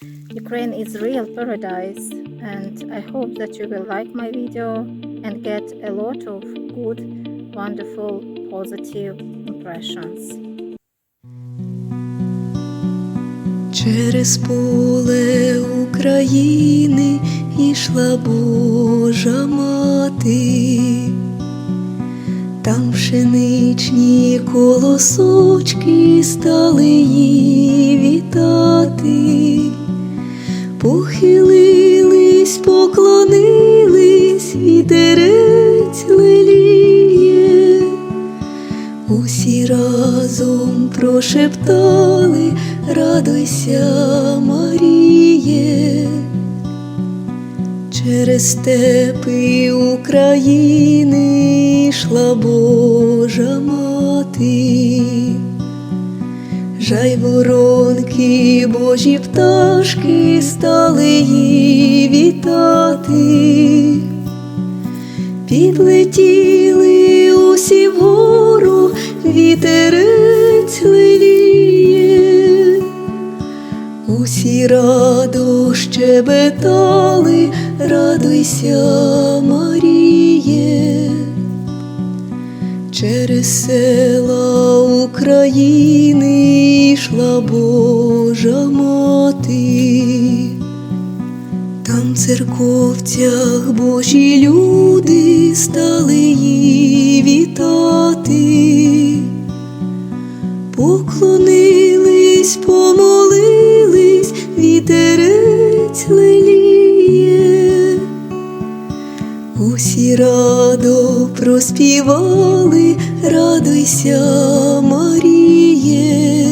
Ukraine is real paradise and I hope that you will like my video and get a lot of good, wonderful, positive impressions. Через поле України ішла Божа мати, там пшеничні колосочки стали її вітати, похилились, поклонились, вітерець леліє. Усі разом прошептали, радуйся, Маріє, через степи України йшла Божа мати, жайворонки, божі пташки стали її вітати. Підлетіли усі вгору, вітерець леліє, усі радо щебетали, радуйся, Маріє, через села України йшла Божа мати. Там в церковцях Божі люди стали її вітати, поклонились, помолились, вітерець леліє, усі радо проспівали, радуйся, Маріє.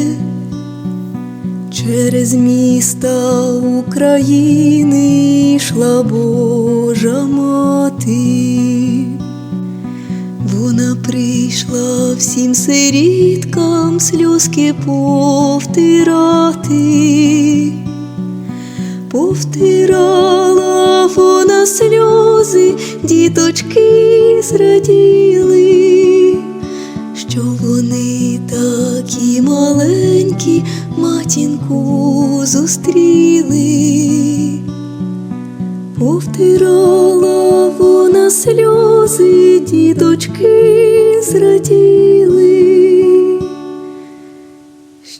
Через міста України йшла Божа мати, вона прийшла всім сиріткам сльозки повтирати, повтирала вона сльози, діточки зраділи зустріли, повтирала вона сльози, діточки зраділи,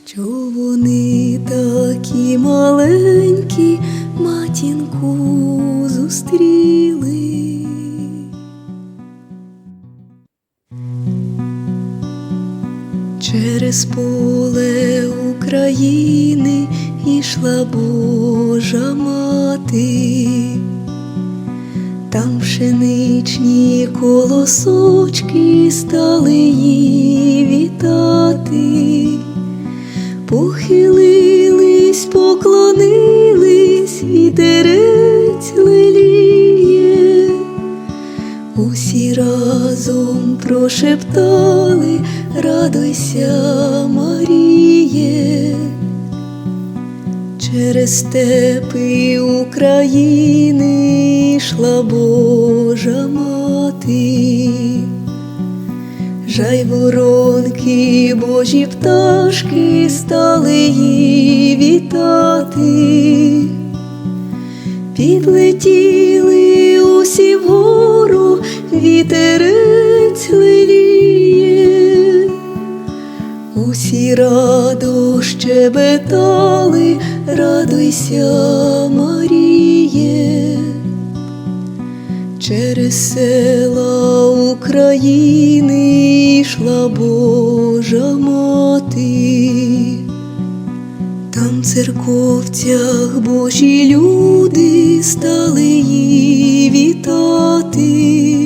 що вони такі маленькі матінку зустріли. Через поле України ішла Божа мати, там пшеничні колосочки стали її вітати, похилились, поклонились, вітерець леліє. Усі разом прошептали, радуйся, Маріє, через степи України йшла Божа мати, жайворонки, божі пташки стали її вітати. Підлетіли усі вгору, вітерець леліє, усі радо щебетали, радуйся, Маріє, через села України йшла Божа мати. Там в церковцях Божі люди стали її вітати,